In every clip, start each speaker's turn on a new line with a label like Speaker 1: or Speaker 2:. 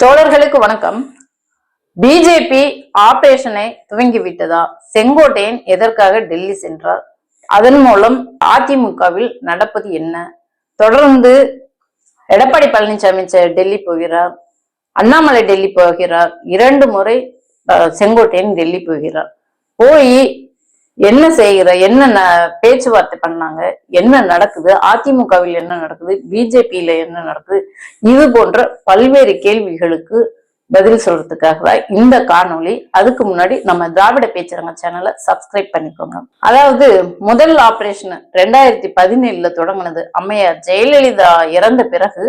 Speaker 1: தோழர்களுக்கு வணக்கம். பிஜேபி ஆபரேஷனை துவங்கி விட்டதா செங்கோட்டையன் எதற்காக டெல்லி சென்றார்? அதன் மூலம் அதிமுகவில் நடப்பது என்ன? தொடர்ந்து எடப்பாடி பழனிசாமி டெல்லி போகிறார். அண்ணாமலை டெல்லி போகிறார். இரண்டு முறை செங்கோட்டையன் டெல்லி போகிறார். போய் என்ன செய்கிற என்ன பேச்சுவார்த்தை பண்ணாங்க என்ன நடக்குது அதிமுகவில் என்ன நடக்குது பிஜேபியில என்ன நடக்குது இது போன்ற பல்வேறு கேள்விகளுக்கு பதில் சொல்றதுக்காக தான் இந்த காணொளி. அதுக்கு முன்னாடி நம்ம திராவிட பேச்சரங்க சேனலை சப்ஸ்கிரைப் பண்ணிக்கோங்க. அதாவது முதல் ஆபரேஷன் ரெண்டாயிரத்தி பதினேழுல தொடங்கினது அம்மையார் ஜெயலலிதா இறந்த பிறகு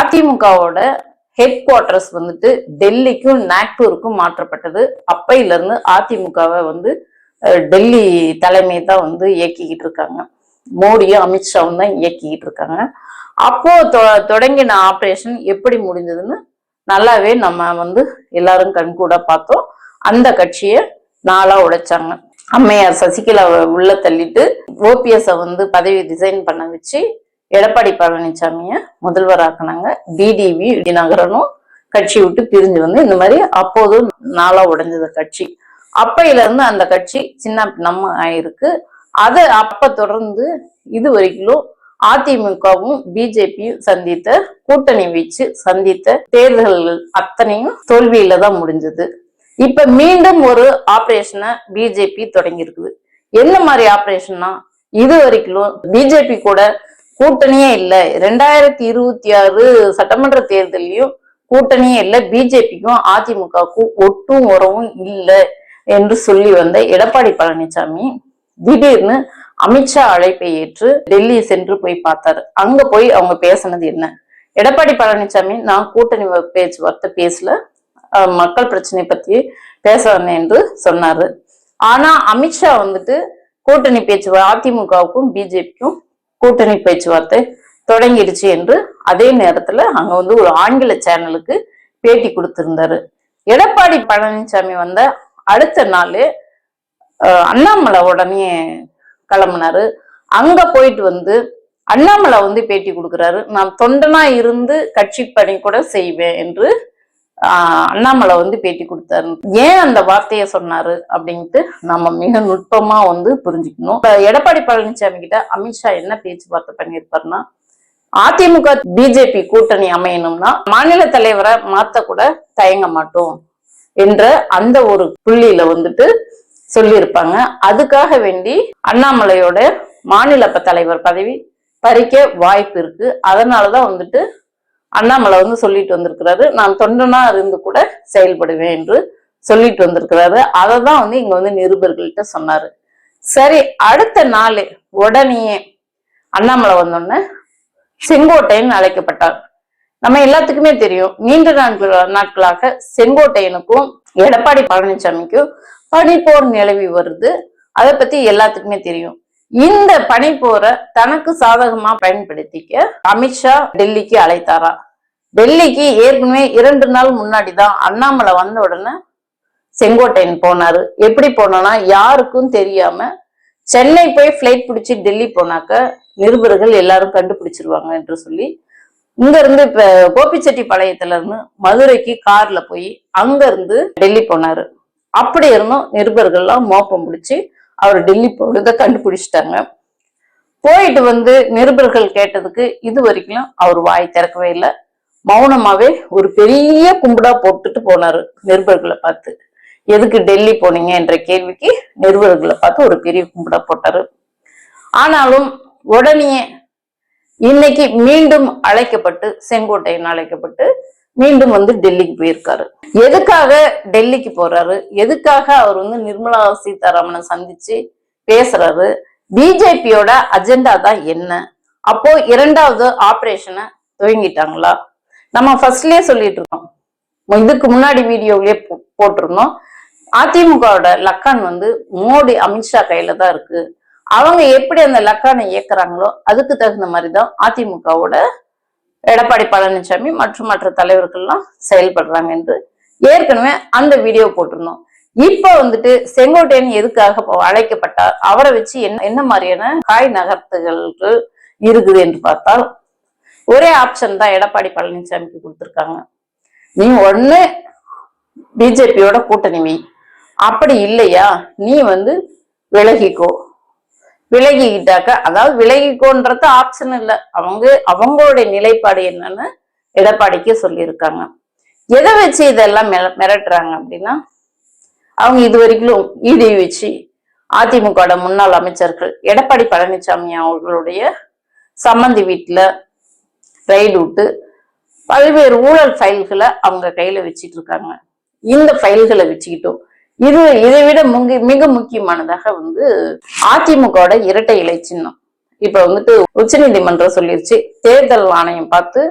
Speaker 1: அதிமுகவோட ஹெட் குவார்டர்ஸ் வந்துட்டு டெல்லிக்கும் நாக்பூருக்கும் மாற்றப்பட்டது. அப்பையில இருந்து அதிமுகவை வந்து டெல்லி தலைமை தான் வந்து இயக்கிக்கிட்டு இருக்காங்க. மோடியும் அமித்ஷாவும் தான் இயக்கிக்கிட்டு இருக்காங்க. அப்போ தொ- தொடங்கின ஆப்ரேஷன் எப்படி முடிஞ்சதுன்னு நல்லாவே நம்ம வந்து எல்லாரும் கண்கூட பார்த்தோம். அந்த கட்சியை நாளா உடைச்சாங்க. அம்மையார் சசிகலாவை உள்ள தள்ளிட்டு ஓபிஎஸ் வந்து பதவி டிசைன் பண்ண வச்சு எடப்பாடி பழனிசாமிய முதல்வராக்குனாங்க. டிடிவி தினகரனும் கட்சி விட்டு பிரிஞ்சு வந்து இந்த மாதிரி அப்போதும் நாளா உடைஞ்சது கட்சி. அப்பையில இருந்து அந்த கட்சி சின்ன நம்ம ஆயிருக்கு. அது அப்ப தொடர்ந்து இது வரைக்கும் அதிமுகவும் பிஜேபியும் சந்தித்த கூட்டணி வச்சு சந்தித்த தேர்தல்கள் அத்தனையும் தோல்வியில தான் முடிஞ்சது. இப்ப மீண்டும் ஒரு ஆபரேஷனை பிஜேபி தொடங்கி இருக்குது என்ன மாதிரி ஆபரேஷன்னா இது வரைக்கும் பிஜேபி கூட கூட்டணியே இல்லை. ரெண்டாயிரத்தி இருபத்தி ஆறு சட்டமன்ற தேர்தலையும் கூட்டணியே இல்லை. பிஜேபிக்கும் அதிமுகவுக்கும் ஒட்டும் உறவும் இல்லை. என்று சொல்லி வந்த எடப்பாடி பழனிசாமி திடீர்னு அமித்ஷா அழைப்பை ஏற்று டெல்லி சென்று போய் பார்த்தாரு. அங்க போய் அவங்க பேசுனது என்ன? எடப்பாடி பழனிசாமி நான் கூட்டணி பேச்சு பேச்சுவார்த்தை பேசல. மக்கள் பிரச்சனை பத்தி பேச வந்தேன் என்று சொன்னாரு. ஆனா அமித்ஷா வந்துட்டு கூட்டணி பேச்சு அதிமுகவுக்கும் பிஜேபிக்கும் கூட்டணி பேச்சுவார்த்தை தொடங்கிடுச்சு என்று அதே நேரத்துல அங்க வந்து ஒரு ஆங்கில சேனலுக்கு பேட்டி கொடுத்திருந்தாரு. எடப்பாடி பழனிசாமி வந்த அடுத்த நாள் அண்ணாமலை உடனே கிளம்புனாரு. அங்க போயிட்டு வந்து அண்ணாமலை வந்து பேட்டி கொடுக்குறாரு. நான் தொண்டனா இருந்து கட்சி பணி கூட செய்வேன் என்று அண்ணாமலை வந்து பேட்டி கொடுத்தாரு. ஏன் அந்த வார்த்தையை சொன்னாரு அப்படின்ட்டு நம்ம மிக நுட்பமா வந்து புரிஞ்சுக்கணும். எடப்பாடி பழனிசாமி கிட்ட அமித்ஷா என்ன பேச்சுவார்த்தை பண்ணியிருப்பாருன்னா அதிமுக பிஜேபி கூட்டணி அமையணும்னா மாநில தலைவரை மாத்த கூட தயங்க மாட்டோம். என்ற அந்த ஒரு புள்ளியில வந்துட்டு சொல்லியிருப்பாங்க. அதுக்காக வேண்டி அண்ணாமலையோட மாநில தலைவர் பதவி பறிக்க வாய்ப்பு இருக்கு. அதனாலதான் வந்துட்டு அண்ணாமலை வந்து சொல்லிட்டு வந்திருக்கிறாரு. நான் தொண்டனா இருந்து கூட செயல்படுவேன் என்று சொல்லிட்டு வந்திருக்கிறாரு. அதை தான் வந்து இங்க வந்து நிருபர்கள்ட்ட சொன்னாரு. சரி அடுத்த நாள் உடனே அண்ணாமலை வந்தோடனே செங்கோட்டைன்னு அழைக்கப்பட்டார். நம்ம எல்லாத்துக்குமே தெரியும். நீண்ட நாட்கள் நாட்களாக செங்கோட்டையனுக்கும் எடப்பாடி பழனிசாமிக்கும் பனிப்போர் நிலவி வருது. அதை பத்தி எல்லாத்துக்குமே தெரியும். இந்த பனிப்போரை தனக்கு சாதகமா பயன்படுத்திக்க அமித்ஷா டெல்லிக்கு அழைத்தாரா? டெல்லிக்கு ஏற்கனவே இரண்டு நாள் முன்னாடி தான் அண்ணாமலை வந்த உடனே செங்கோட்டையன் போனாரு. எப்படி போனோம்னா யாருக்கும் தெரியாம சென்னை போய் ஃப்ளைட் பிடிச்சி டெல்லி போனாக்க நிருபர்கள் எல்லாரும் கண்டுபிடிச்சிருவாங்க என்று சொல்லி இங்க இருந்து இப்ப கோபிச்செட்டிப்பாளையத்துல இருந்து மதுரைக்கு கார்ல போய் அங்க இருந்து டெல்லி போனாரு. அப்படி இருந்தும் நிருபர்கள்லாம் மோப்பம் பிடிச்சி அவர் டெல்லி போனதை கண்டுபிடிச்சிட்டாங்க. போயிட்டு வந்து நிருபர்கள் கேட்டதுக்கு இது வரைக்கும் அவர் வாய் திறக்கவே இல்லை. மௌனமாவே ஒரு பெரிய கும்பிடா போட்டுட்டு போனாரு நிருபர்களை பார்த்து. எதுக்கு டெல்லி போனீங்க என்ற கேள்விக்கு நிருபர்களை பார்த்து ஒரு பெரிய கும்பிடா போட்டாரு. ஆனாலும் உடனே இன்னைக்கு மீண்டும் அழைக்கப்பட்டு செங்கோட்டையன் அழைக்கப்பட்டு மீண்டும் வந்து டெல்லிக்கு போயிருக்காரு. எதுக்காக டெல்லிக்கு போறாரு? எதுக்காக அவர் வந்து நிர்மலா சீதாராமனை சந்திச்சு பேசுறாரு? பிஜேபியோட அஜெண்டா தான் என்ன? அப்போ இரண்டாவது ஆபரேஷனை துவங்கிட்டாங்களா? நம்ம ஃபர்ஸ்ட்லயே சொல்லிட்டு இருக்கோம். இதுக்கு முன்னாடி வீடியோவிலே போட்டிருந்தோம். அதிமுகவோட லக்கான் வந்து மோடி அமித்ஷா கையில தான் இருக்கு. அவங்க எப்படி அந்த லக்கானை இயக்குறாங்களோ அதுக்கு தகுந்த மாதிரி தான் அதிமுகவோட எடப்பாடி பழனிசாமி மற்றும் மற்ற தலைவர்கள்லாம் செயல்படுறாங்க என்று ஏற்கனவே அந்த வீடியோ போட்டிருந்தோம். இப்ப வந்துட்டு செங்கோட்டையன் எதுக்காக இப்போ அழைக்கப்பட்டார்? அவரை வச்சு என்ன என்ன மாதிரியான காய் நகர்த்துகள் இருக்குது என்று பார்த்தால் ஒரே ஆப்ஷன் தான் எடப்பாடி பழனிசாமிக்கு கொடுத்துருக்காங்க. நீ ஒண்ணு பிஜேபியோட கூட்டணி அப்படி இல்லையா? நீ வந்து விலகிக்கோ. விலகிக்கிட்டாக்க அதாவது விலகிக்கோன்றது ஆப்ஷன் இல்லை. அவங்க அவங்களுடைய நிலைப்பாடு என்னன்னு எடப்பாடிக்கு சொல்லியிருக்காங்க. எதை வச்சு இதெல்லாம் மிரட்டுறாங்க அப்படின்னா அவங்க இது வரைக்கும் இடி வச்சு அதிமுக முன்னாள் அமைச்சர்கள் எடப்பாடி பழனிசாமி அவர்களுடைய சம்மந்தி வீட்டில் ரைடு விட்டு பல்வேறு ஊழல் ஃபைல்களை அவங்க கையில வச்சுட்டு இருக்காங்க. இந்த ஃபைல்களை வச்சுக்கிட்டோம் இது இதை விட முங்கி மிக முக்கியமானதாக வந்து அதிமுகவோட இரட்டை இலை சின்னம். இப்ப வந்துட்டு உச்சநீதிமன்றம் சொல்லிருச்சு தேர்தல் ஆணையம் பார்த்து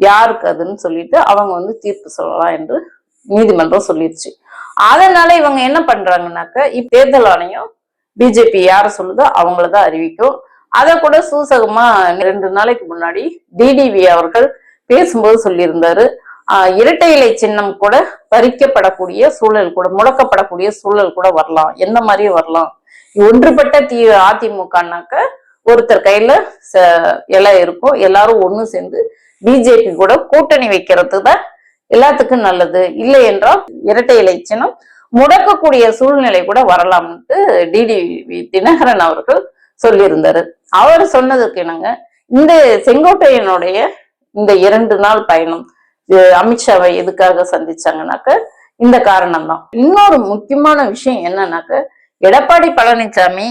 Speaker 1: யாருக்கு அதுன்னு சொல்லிட்டு அவங்க வந்து தீர்ப்பு சொல்லலாம் என்று நீதிமன்றம் சொல்லிருச்சு. அதனால இவங்க என்ன பண்றாங்கன்னாக்க இப்ப தேர்தல் ஆணையம் பிஜேபி யார சொல்லுதோ அவங்களதான் அறிவிக்கும். அதை கூட சூசகமா ரெண்டு நாளைக்கு முன்னாடி டிடிவி அவர்கள் பேசும்போது சொல்லியிருந்தாரு. இரட்டை இலை சின்னம் கூட பறிக்கப்படக்கூடிய சூழல் கூட முடக்கப்படக்கூடிய சூழல் கூட வரலாம். எந்த மாதிரி வரலாம். ஒன்றுபட்ட தி அதிமுகனாக்க ஒருத்தர் கையில ச- இலை இருக்கும். எல்லாரும் ஒண்ணு சேர்ந்து பிஜேபி கூட கூட்டணி வைக்கிறது தான் எல்லாத்துக்கும் நல்லது. இல்லை என்றால் இரட்டை இலை சின்னம் முடக்கக்கூடிய சூழ்நிலை கூட வரலாம்ட்டு டிடிவி தினகரன் அவர்கள் சொல்லியிருந்தாரு. அவர் சொன்னதுக்கு என்னங்க இந்த செங்கோட்டையனுடைய இந்த இரண்டு நாள் பயணம் அமித்ஷாவை எதுக்காக சந்திச்சாங்கன்னாக்க இந்த காரணம் தான் இன்னொரு முக்கியமான விஷயம் என்னன்னாக்க எடப்பாடி பழனிசாமி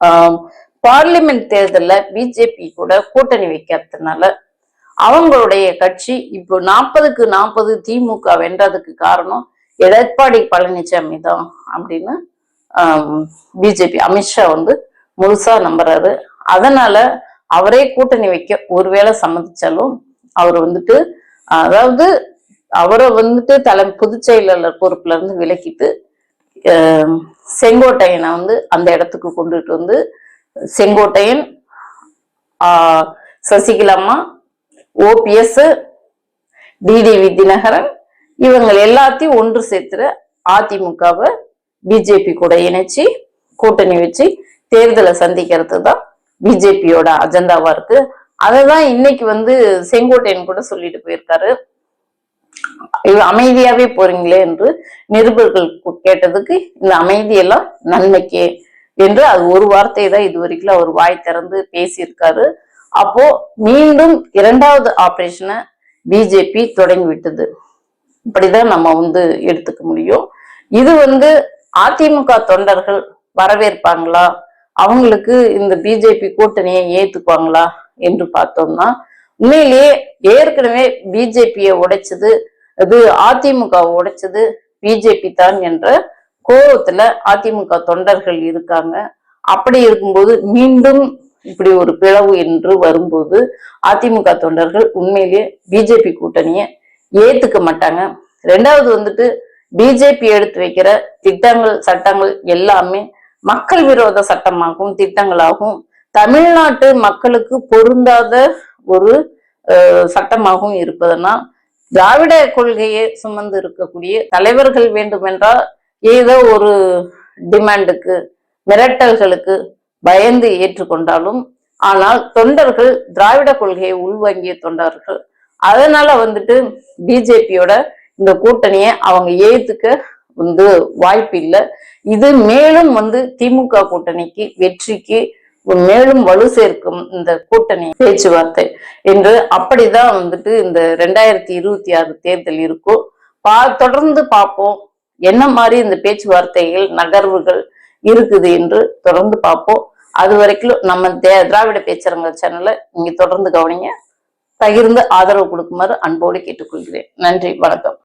Speaker 1: ஆஹ், பார்லிமெண்ட் தேர்தலில் பிஜேபி கூட கூட்டணி வைக்கிறதுனால அவங்களுடைய கட்சி இப்போ நாற்பதுக்கு நாற்பது திமுக வென்றதுக்கு காரணம் எடப்பாடி பழனிசாமி தான் அப்படின்னு பிஜேபி அமித்ஷா வந்து முழுசா நம்புறாரு. அதனால அவரே கூட்டணி வைக்க ஒருவேளை சம்மதிச்சாலும் அவர் வந்துட்டு அதாவது அவரை வந்துட்டு தலை பொதுச் செயலாளர் பொறுப்புல இருந்து விலக்கிட்டு செங்கோட்டையனை வந்து அந்த இடத்துக்கு கொண்டுட்டு வந்து செங்கோட்டையன் சசிகலாமா ஓபிஎஸ் டிடிவி தினகரன் இவங்க எல்லாத்தையும் ஒன்று சேர்த்துற அதிமுகவை பிஜேபி கூட இணைச்சு கூட்டணி வச்சு தேர்தலை சந்திக்கிறது தான் பிஜேபியோட அஜெண்டாவா இருக்கு. அததான் இன்னைக்கு வந்து செங்கோட்டையன் கூட சொல்லிட்டு போயிருக்காரு. அமைதியாவே போறீங்களே என்று நிருபர்கள் கேட்டதுக்கு இந்த அமைதியெல்லாம் நன்மைக்கே என்று அது ஒரு வார்த்தை தான் இது வரைக்கும் அவர் வாய் திறந்து பேசியிருக்காரு. அப்போ மீண்டும் இரண்டாவது ஆபரேஷனை பிஜேபி தொடங்கி விட்டது. இப்படிதான் நம்ம வந்து எடுத்துக்க முடியும். இது வந்து அதிமுக தொண்டர்கள் வரவேற்பாங்களா? அவங்களுக்கு இந்த பிஜேபி கூட்டணியை ஏத்துக்குவாங்களா? என்று பார்த்தோம்னா உண்மையிலேயே ஏற்கனவே பிஜேபியை உடைச்சது அது அதிமுக உடைச்சது பிஜேபி தான் என்ற கோபத்துல அதிமுக தொண்டர்கள் இருக்காங்க. அப்படி இருக்கும்போது மீண்டும் இப்படி ஒரு பிளவு என்று வரும்போது அதிமுக தொண்டர்கள் உண்மையிலேயே பிஜேபி கூட்டணியை ஏத்துக்க மாட்டாங்க. ரெண்டாவது வந்துட்டு பிஜேபி எடுத்து வைக்கிற திட்டங்கள் சட்டங்கள் எல்லாமே மக்கள் விரோத சட்டமாகவும் திட்டங்களாகவும் தமிழ்நாட்டு மக்களுக்கு பொருந்தாத ஒரு சட்டமாகவும் இருப்பதனால் திராவிட கொள்கையை சுமந்து இருக்கக்கூடிய தலைவர்கள் வேண்டுமென்றால் ஏதோ ஒரு டிமாண்டுக்கு மிரட்டல்களுக்கு பயந்து ஏற்றுக்கொண்டாலும் ஆனால் தொண்டர்கள் திராவிட கொள்கையை உள்வாங்கிய தொண்டர்கள். அதனால வந்துட்டு பிஜேபியோட இந்த கூட்டணியை அவங்க ஏத்துக்க வந்து வாய்ப்பு இல்லை இது மேலும் வந்து திமுக கூட்டணிக்கு வெற்றிக்கு மேலும் வலு சேர்க்கும் இந்த கூட்டணி பேச்சுவார்த்தை. என்று அப்படிதான் வந்துட்டு இந்த ரெண்டாயிரத்தி இருபத்தி ஆறு தேர்தல் இருக்கும். பா தொடர்ந்து பார்ப்போம். என்ன மாதிரி இந்த பேச்சுவார்த்தைகள் நகர்வுகள் இருக்குது என்று தொடர்ந்து பார்ப்போம். அது வரைக்கும் நம்ம தே- திராவிட பேச்சரங்க சேனலை நீங்க தொடர்ந்து கவனிங்க. பகிர்ந்து ஆதரவு கொடுக்குமாறு அன்போடு கேட்டுக்கொள்கிறேன். நன்றி வணக்கம்.